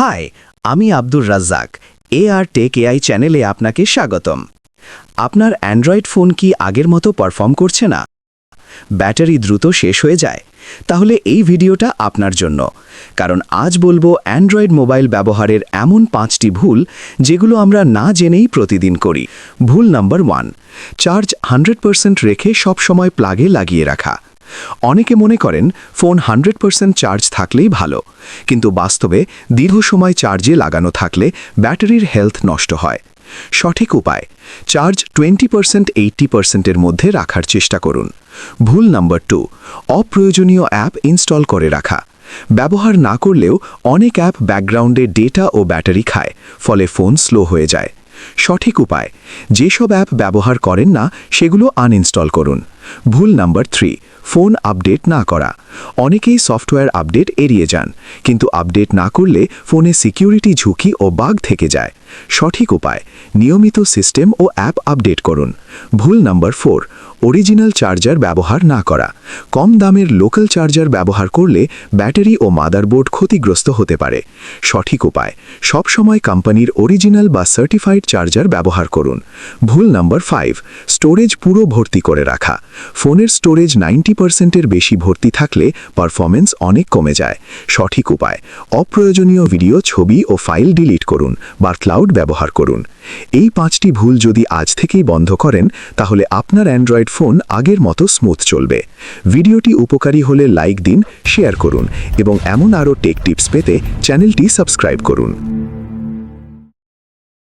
High আমি Abdur Razzak A R tech AI চ্যানেলে আপনাকে স্বাগতম। আপনার অ্যান্ড্রয়েড ফোন কি আগের মতো পারফর্ম করছে না? ব্যাটারি দ্রুত শেষ হয়ে যায়, তাহলে এই ভিডিওটা আপনার জন্য। কারণ আজ বলব অ্যান্ড্রয়েড মোবাইল ব্যবহারের এমন পাঁচটি ভুল, যেগুলো আমরা না জেনেই প্রতিদিন করি। ভুল নাম্বার ওয়ান চার্জ হান্ড্রেড রেখে সবসময় প্লাগে লাগিয়ে রাখা। অনেকে মনে করেন ফোন হান্ড্রেড চার্জ থাকলেই ভালো, কিন্তু বাস্তবে দীর্ঘ সময় চার্জে লাগানো থাকলে ব্যাটারির হেলথ নষ্ট হয়। সঠিক উপায়, চার্জ টোয়েন্টি পার্সেন্ট, এইট্টি পার্সেন্টের মধ্যে রাখার চেষ্টা করুন। ভুল নাম্বার টু, অপ্রয়োজনীয় অ্যাপ ইনস্টল করে রাখা। ব্যবহার না করলেও অনেক অ্যাপ ব্যাকগ্রাউন্ডে ডেটা ও ব্যাটারি খায়, ফলে ফোন স্লো হয়ে যায়। সঠিক উপায়, যেসব অ্যাপ ব্যবহার করেন না, সেগুলো আনইনস্টল করুন। ভুল নাম্বার থ্রি ফোন আপডেট না করা। অনেকেই সফটওয়্যার আপডেট এড়িয়ে যান, কিন্তু আপডেট না করলে ফোনে সিকিউরিটি ঝুঁকি ও বাগ থেকে যায়। সঠিক উপায়, নিয়মিত সিস্টেম ও অ্যাপ আপডেট করুন। ভুল নাম্বার ফোর অরিজিনাল চার্জার ব্যবহার না করা। কম দামের লোকাল চার্জার ব্যবহার করলে ব্যাটারি ও মাদারবোর্ড ক্ষতিগ্রস্ত হতে পারে। সঠিক উপায়, সবসময় কোম্পানির অরিজিনাল বা সার্টিফাইড চার্জার ব্যবহার করুন। ভুল নাম্বার ফাইভ স্টোরেজ পুরো ভর্তি করে রাখা। ফোনের স্টোরেজ নাইনটি পার্সেন্টের বেশি ভর্তি থাকলে পারফরমেন্স অনেক কমে যায়। সঠিক উপায়, অপ্রয়োজনীয় ভিডিও, ছবি ও ফাইল ডিলিট করুন বা ক্লাউড ব্যবহার করুন। এই পাঁচটি ভুল যদি আজ থেকেই বন্ধ করেন, তাহলে আপনার অ্যান্ড্রয়েড ফোন আগের মতো স্মুথ চলবে। ভিডিওটি উপকারী হলে লাইক দিন, শেয়ার করুন এবং এমন আরও টেক টিপস পেতে চ্যানেলটি সাবস্ক্রাইব করুন।